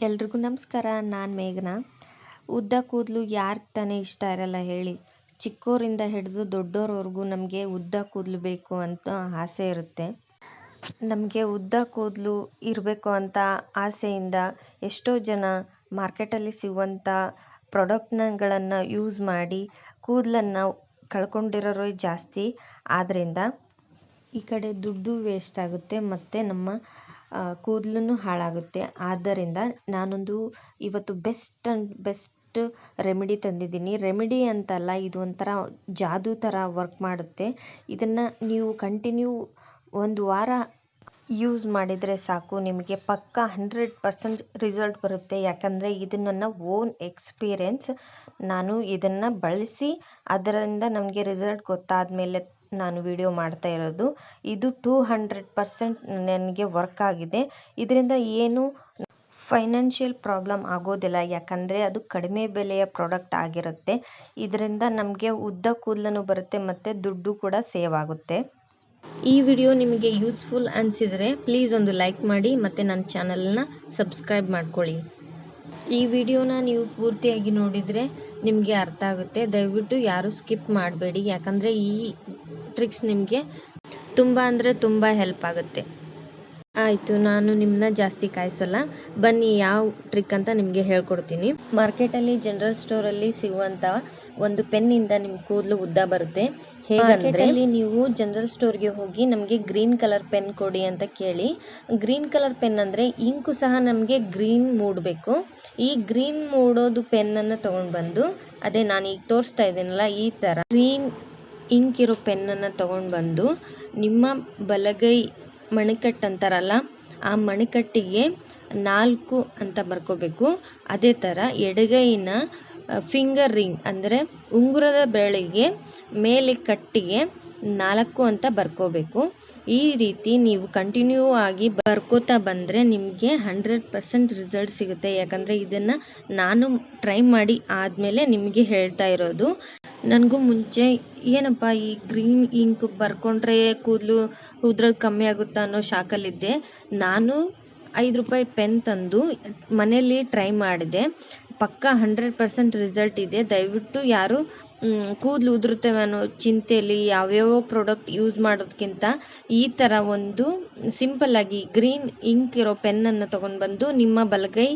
ಎಲ್ರಿಗೂ ನಮಸ್ಕಾರ, ನಾನು ಮೇಘನಾ. ಉದ್ದ ಕೂದಲು ಯಾರಿಗೆ ತಾನೇ ಇಷ್ಟ ಇರಲ್ಲ ಹೇಳಿ. ಚಿಕ್ಕೋರಿಂದ ಹಿಡಿದು ದೊಡ್ಡೋರವರೆಗೂ ನಮಗೆ ಉದ್ದ ಕೂದಲು ಬೇಕು ಅಂತ ಆಸೆ ಇರುತ್ತೆ. ನಮಗೆ ಉದ್ದ ಕೂದಲು ಇರಬೇಕು ಅಂತ ಆಸೆಯಿಂದ ಎಷ್ಟೋ ಜನ ಮಾರ್ಕೆಟಲ್ಲಿ ಸಿಗುವಂಥ ಪ್ರಾಡಕ್ಟ್ನಗಳನ್ನು ಯೂಸ್ ಮಾಡಿ ಕೂದಲನ್ನು ಕಳ್ಕೊಂಡಿರೋರು ಜಾಸ್ತಿ. ಆದ್ದರಿಂದ ಈ ಕಡೆ ದುಡ್ಡು ವೇಸ್ಟ್ ಆಗುತ್ತೆ. ಮತ್ತು ನಮ್ಮ ಕೂದಲು ಹಾಳಾಗುತ್ತೆ. ಆದ್ದರಿಂದ ನಾನೊಂದು ಇವತ್ತು ಬೆಸ್ಟ್ ಆ್ಯಂಡ್ ಬೆಸ್ಟ್ ರೆಮಿಡಿ ತಂದಿದ್ದೀನಿ. ರೆಮಿಡಿ ಅಂತಲ್ಲ, ಇದು ಒಂಥರ ಜಾದೂ ಥರ ವರ್ಕ್ ಮಾಡುತ್ತೆ. ಇದನ್ನು ನೀವು ಕಂಟಿನ್ಯೂ ಒಂದು ವಾರ ಯೂಸ್ ಮಾಡಿದರೆ ಸಾಕು. ನಿಮಗೆ ಪಕ್ಕಾ ಹಂಡ್ರೆಡ್ ಪರ್ಸೆಂಟ್ ರಿಸಲ್ಟ್ ಬರುತ್ತೆ. ಯಾಕಂದರೆ ಇದು ನನ್ನ ಓನ್ ಎಕ್ಸ್ಪೀರಿಯನ್ಸ್ ನಾನು ಇದನ್ನು ಬಳಸಿ, ಅದರಿಂದ ನಮಗೆ ರಿಸಲ್ಟ್ ಗೊತ್ತಾದ ಮೇಲೆ ನಾನು ವಿಡಿಯೋ ಮಾಡ್ತಾ ಇರೋದು. ಇದು ಟೂ ಹಂಡ್ರೆಡ್ ಪರ್ಸೆಂಟ್ ನನಗೆ ವರ್ಕ್ ಆಗಿದೆ. ಇದರಿಂದ ಏನು ಫೈನಾನ್ಷಿಯಲ್ ಪ್ರಾಬ್ಲಮ್ ಆಗೋದಿಲ್ಲ. ಯಾಕಂದರೆ ಅದು ಕಡಿಮೆ ಬೆಲೆಯ ಪ್ರಾಡಕ್ಟ್ ಆಗಿರುತ್ತೆ. ಇದರಿಂದ ನಮಗೆ ಉದ್ದ ಕೂದಲೂ ಬರುತ್ತೆ ಮತ್ತು ದುಡ್ಡು ಕೂಡ ಸೇವ್ ಆಗುತ್ತೆ. ಈ ವಿಡಿಯೋ ನಿಮಗೆ ಯೂಸ್ಫುಲ್ ಅನಿಸಿದರೆ ಪ್ಲೀಸ್ ಒಂದು ಲೈಕ್ ಮಾಡಿ ಮತ್ತು ನನ್ನ ಚಾನಲನ್ನ ಸಬ್ಸ್ಕ್ರೈಬ್ ಮಾಡ್ಕೊಳ್ಳಿ. ಈ ವಿಡಿಯೋನ ನೀವು ಪೂರ್ತಿಯಾಗಿ ನೋಡಿದರೆ ನಿಮಗೆ ಅರ್ಥ ಆಗುತ್ತೆ. ದಯವಿಟ್ಟು ಯಾರೂ ಸ್ಕಿಪ್ ಮಾಡಬೇಡಿ. ಯಾಕಂದರೆ ಈ ಟ್ರಿಕ್ಸ್ ನಿಮಗೆ ತುಂಬ ಅಂದರೆ ತುಂಬ ಹೆಲ್ಪ್ ಆಗುತ್ತೆ. ಆಯಿತು, ನಾನು ನಿಮ್ಮನ್ನ ಜಾಸ್ತಿ ಕಾಯಿಸಲ್ಲ. ಬನ್ನಿ ಯಾವ ಟ್ರಿಕ್ ಅಂತ ನಿಮಗೆ ಹೇಳ್ಕೊಡ್ತೀನಿ. ಮಾರ್ಕೆಟಲ್ಲಿ ಜನರಲ್ ಸ್ಟೋರಲ್ಲಿ ಸಿಗುವಂಥ ಒಂದು ಪೆನ್ನಿಂದ ನಿಮ್ಮ ಕೂದಲು ಉದ್ದ ಬರುತ್ತೆ. ಹೇಗಂದ್ರೆ ನೀವು ಜನರಲ್ ಸ್ಟೋರ್ಗೆ ಹೋಗಿ ನಮಗೆ ಗ್ರೀನ್ ಕಲರ್ ಪೆನ್ ಕೊಡಿ ಅಂತ ಕೇಳಿ. ಗ್ರೀನ್ ಕಲರ್ ಪೆನ್ ಅಂದರೆ ಇಂಕು ಸಹ ನಮಗೆ ಗ್ರೀನ್ ಮೂಡಬೇಕು. ಈ ಗ್ರೀನ್ ಮೂಡೋದು ಪೆನ್ನನ್ನು ತೊಗೊಂಡು ಬಂದು ಅದೇ ನಾನು ಈಗ ತೋರಿಸ್ತಾ ಇದ್ದೀನಲ್ಲ ಈ ಥರ ಗ್ರೀನ್ ಇಂಕ್ ಇರೋ ಪೆನ್ನನ್ನು ತೊಗೊಂಡು ಬಂದು ನಿಮ್ಮ ಬಲಗೈ ಮಣಿಕಟ್ಟು ಅಂತಾರಲ್ಲ ಆ ಮಣಿಕಟ್ಟಿಗೆ ನಾಲ್ಕು ಅಂತ ಬರ್ಕೋಬೇಕು. ಅದೇ ಥರ ಎಡಗೈನ ಫಿಂಗರ್ ರಿಂಗ್ ಅಂದರೆ ಉಂಗುರದ ಬೆರಳಿಗೆ, ಮೇಲೆ ಕಟ್ಟಿಗೆ ನಾಲ್ಕು ಅಂತ ಬರ್ಕೋಬೇಕು. ಈ ರೀತಿ ನೀವು ಕಂಟಿನ್ಯೂ ಆಗಿ ಬರ್ಕೋತಾ ಬಂದರೆ ನಿಮಗೆ ಹಂಡ್ರೆಡ್ ಪರ್ಸೆಂಟ್ ರಿಸಲ್ಟ್ ಸಿಗುತ್ತೆ. ಯಾಕಂದರೆ ಇದನ್ನು ನಾನು ಟ್ರೈ ಮಾಡಿ ಆದಮೇಲೆ ನಿಮಗೆ ಹೇಳ್ತಾ ಇರೋದು. ನನಗೂ ಮುಂಚೆ ಏನಪ್ಪ ಈ ಗ್ರೀನ್ ಇಂಕ್ ಬರ್ಕೊಂಡ್ರೆ ಕೂದಲು ಉದ್ರೋದು ಕಮ್ಮಿ ಆಗುತ್ತಾ ಅನ್ನೋ ಶಾಕಲ್ಲಿದ್ದೆ. ನಾನು ಐದು ರೂಪಾಯಿ ಪೆನ್ ತಂದು ಮನೆಯಲ್ಲಿ ಟ್ರೈ ಮಾಡಿದೆ. ಪಕ್ಕಾ ಹಂಡ್ರೆಡ್ ಪರ್ಸೆಂಟ್ ರಿಸಲ್ಟ್ ಇದೆ. ದಯವಿಟ್ಟು ಯಾರು ಕೂದಲು ಉದುರುತ್ತವೆ ಅನ್ನೋ ಚಿಂತೆಯಲ್ಲಿ ಯಾವ್ಯಾವ ಪ್ರಾಡಕ್ಟ್ ಯೂಸ್ ಮಾಡೋದಕ್ಕಿಂತ ಈ ಥರ ಒಂದು ಸಿಂಪಲ್ಲಾಗಿ ಗ್ರೀನ್ ಇಂಕ್ ಇರೋ ಪೆನ್ನನ್ನು ತೊಗೊಂಡು ಬಂದು ನಿಮ್ಮ ಬಲಗೈ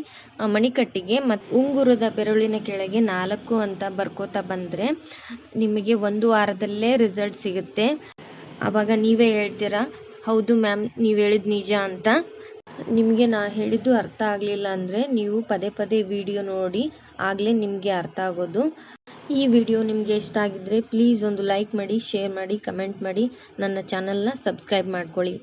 ಮಣಿಕಟ್ಟಿಗೆ ಮತ್ತು ಉಂಗುರದ ಬೆರಳಿನ ಕೆಳಗೆ ನಾಲ್ಕು ಅಂತ ಬರ್ಕೋತಾ ಬಂದರೆ ನಿಮಗೆ ಒಂದು ವಾರದಲ್ಲೇ ರಿಸಲ್ಟ್ ಸಿಗುತ್ತೆ. ಆವಾಗ ನೀವೇ ಹೇಳ್ತೀರಾ, ಹೌದು ಮ್ಯಾಮ್, ನೀವು ಹೇಳಿದ ನಿಜ ಅಂತ. ನಿಮಗೆ ನಾ ಹೇಳಿದ್ದು ಅರ್ಥ ಆಗಲಿಲ್ಲ ಅಂದರೆ ನೀವು ಪದೇ ಪದೇ ವಿಡಿಯೋ ನೋಡಿ ಆಗಲೇ ನಿಮಗೆ ಅರ್ಥ ಆಗೋದು. ಈ ವಿಡಿಯೋ ನಿಮಗೆ ಇಷ್ಟ ಆಗಿದ್ದರೆ ಪ್ಲೀಸ್ ಒಂದು ಲೈಕ್ ಮಾಡಿ ಶೇರ್ ಮಾಡಿ ಕಮೆಂಟ್ ಮಾಡಿ. ನನ್ನ ಚಾನಲ್ನ ಸಬ್ಸ್ಕ್ರೈಬ್ ಮಾಡ್ಕೊಳ್ಳಿ.